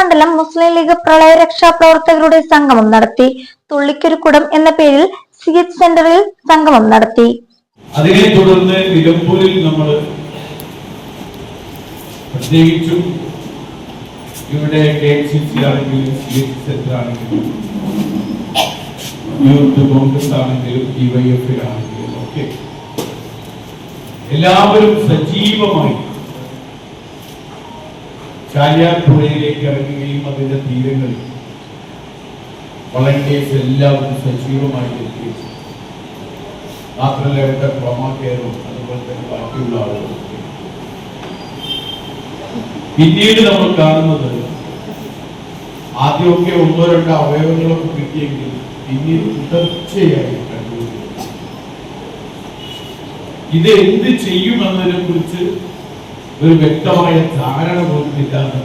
മണ്ഡലം മുസ്ലിം ലീഗ് പ്രളയ രക്ഷാ പ്രവർത്തകരുടെ സംഗമം നടത്തി. തുള്ളിക്കൊരുക്കുടം എന്ന പേരിൽ സി എച്ച് സെന്ററിൽ സംഗമം നടത്തി. അതിനെ തുടർന്ന് നിലമ്പൂരിൽ നമ്മൾ പ്രത്യേകിച്ചും ഇവിടെ കെ സി സി ആണെങ്കിലും യൂത്ത് കോൺഗ്രസ് ആണെങ്കിലും ഒക്കെ എല്ലാവരും സജീവമായി ചാലിയാർ പുഴയിലേക്ക് ഇറങ്ങുകയും അതിന്റെ തീരങ്ങളിൽ വളണ്ടിയേഴ്സ് എല്ലാവരും സജീവമായി എത്തുകയും. മാത്രമല്ല അവരുടെ ട്രോമ അതുപോലെ തന്നെ ബാക്കിയുള്ള ആളുകളും പിന്നീട് നമ്മൾ കാണുന്നത് ആദ്യമൊക്കെ ഒന്നോ രണ്ടോ അവയവങ്ങളൊക്കെ കിട്ടിയെങ്കിൽ പിന്നീട് തുടർച്ചയായി കണ്ടുപിടിക്കും ഇത് എന്ത് ചെയ്യുമെന്നതിനെ കുറിച്ച് ഒരു വ്യക്തമായ ധാരണ പോലും ഇല്ലാതെ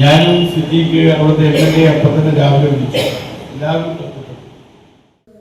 ഞാനും സിദ്ദീഖ് അവിടുത്തെ എം എൽ എ അപ്പം തന്നെ രാവിലെ വിളിച്ചു. എല്ലാവരും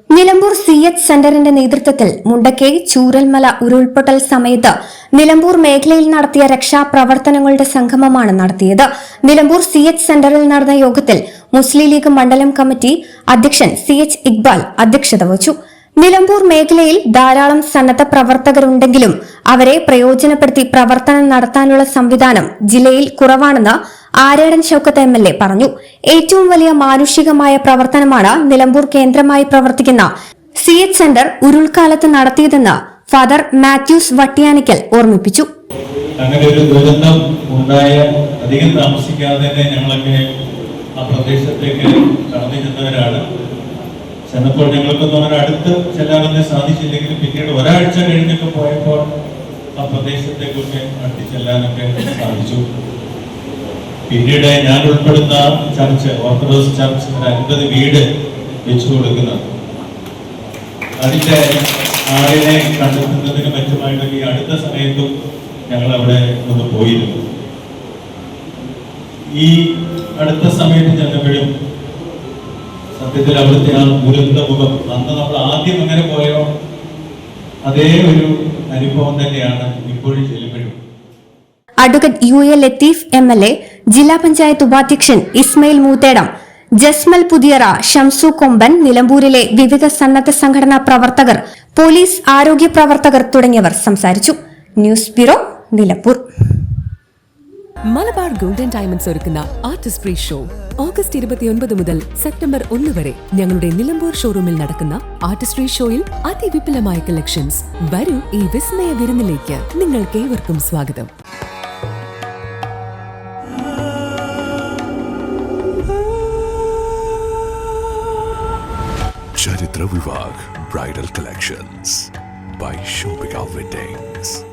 നിലമ്പൂർ സി എച്ച് സെന്ററിന്റെ നേതൃത്വത്തിൽ മുണ്ടക്കൈ ചൂരൽമല ഉരുൾപൊട്ടൽ സമയത്ത് നിലമ്പൂർ മേഖലയിൽ നടത്തിയ രക്ഷാപ്രവർത്തനങ്ങളുടെ സംഗമമാണ് നടത്തിയത്. നിലമ്പൂർ സി എച്ച് സെന്ററിൽ നടന്ന യോഗത്തിൽ മുസ്ലിം ലീഗ് മണ്ഡലം കമ്മിറ്റി അധ്യക്ഷൻ സി എച്ച് ഇക്ബാൽ അധ്യക്ഷത വഹിച്ചു. നിലമ്പൂർ മേഖലയിൽ ധാരാളം സന്നദ്ധ പ്രവർത്തകരുണ്ടെങ്കിലും അവരെ പ്രയോജനപ്പെടുത്തി പ്രവർത്തനം നടത്താനുള്ള സംവിധാനം ജില്ലയിൽ കുറവാണെന്ന് Aryadan Shoukath M L A പറഞ്ഞു. ഏറ്റവും വലിയ മാനുഷികമായ പ്രവർത്തനമാണ് നിലമ്പൂർ കേന്ദ്രമായി പ്രവർത്തിക്കുന്ന സി എച്ച് സെന്റർ ഉരുൾക്കാലത്ത് നടത്തിയതെന്ന് ഫാദർ മാത്യൂസ് വട്ടിയാനിക്കൽ ഓർമ്മിപ്പിച്ചു. അങ്ങനെ ഒരു ദുരന്തം ഉണ്ടായ അധികം താമസിക്കാതെ തന്നെ ഞങ്ങളൊക്കെ ആ പ്രദേശത്തേക്ക് കടന്നു ചെന്നവരാണ്. ചെന്നപ്പോൾ ഞങ്ങൾക്ക് തോന്നുന്ന അടുത്ത് ചെല്ലാനൊന്നും സാധിച്ചില്ലെങ്കിലും പിന്നീട് ഒരാഴ്ച കഴിഞ്ഞൊക്കെ പോയപ്പോൾ ആ പ്രദേശത്തേക്കൊക്കെ അടുത്ത് ചെല്ലാനൊക്കെ സാധിച്ചു. പിന്നീട് ഞാൻ ഉൾപ്പെടുന്ന ചർച്ച് ഓർത്തഡോക്സ് ചർച്ച് ഒരു അൻപത് വീട് വെച്ചു കൊടുക്കുന്നത് അതിന്റെ ആളിനെ കണ്ടെത്തുന്നതിന് മറ്റുമായിട്ടൊക്കെ ഈ അടുത്ത സമയത്തും ഞങ്ങൾ അവിടെ ഒന്ന് പോയിരുന്നു. ഈ അടുത്ത സമയത്ത് ചെന്നപ്പോഴും സത്യത്തിൽ അവിടുത്തെ ആ ദുരന്ത മുഖം അന്ന് നമ്മൾ ആദ്യം അങ്ങനെ പോയോ? അതേ ഒരു അനുഭവം തന്നെയാണ് ഇപ്പോഴും ചെല്ലുമ്പോഴും. Advocate U A Latheef M L A ജില്ലാ പഞ്ചായത്ത് ഉപാധ്യക്ഷൻ ഇസ്മയിൽ മൂത്തേടം ജസ്മൽ പുതിയറ ഷംസു കൊമ്പൻ നിലമ്പൂരിലെ വിവിധ സന്നദ്ധ സംഘടനാ പ്രവർത്തകർ പോലീസ് ആരോഗ്യ പ്രവർത്തകർ തുടങ്ങിയവർ സംസാരിച്ചു. News bureau Nilambur. Malabar golden diamonds ഒരുക്കുന്ന ആർട്ടിസ്റ്റ് ഷോ. ഓഗസ്റ്റ് ഇരുപത്തിയൊൻപത് മുതൽ സെപ്റ്റംബർ ഒന്ന് വരെ ഞങ്ങളുടെ നിലമ്പൂർ ഷോറൂമിൽ നടക്കുന്ന ആർട്ടിസ്ട്രി ഷോയിൽ അതിവിപുലമായ കളക്ഷൻസ്. വരൂ ഈ വിസ്മയ വിരുന്നിലേക്ക്. നിങ്ങൾക്ക് ഏവർക്കും സ്വാഗതം. Charithra Vivah bridal collections. By Weddings.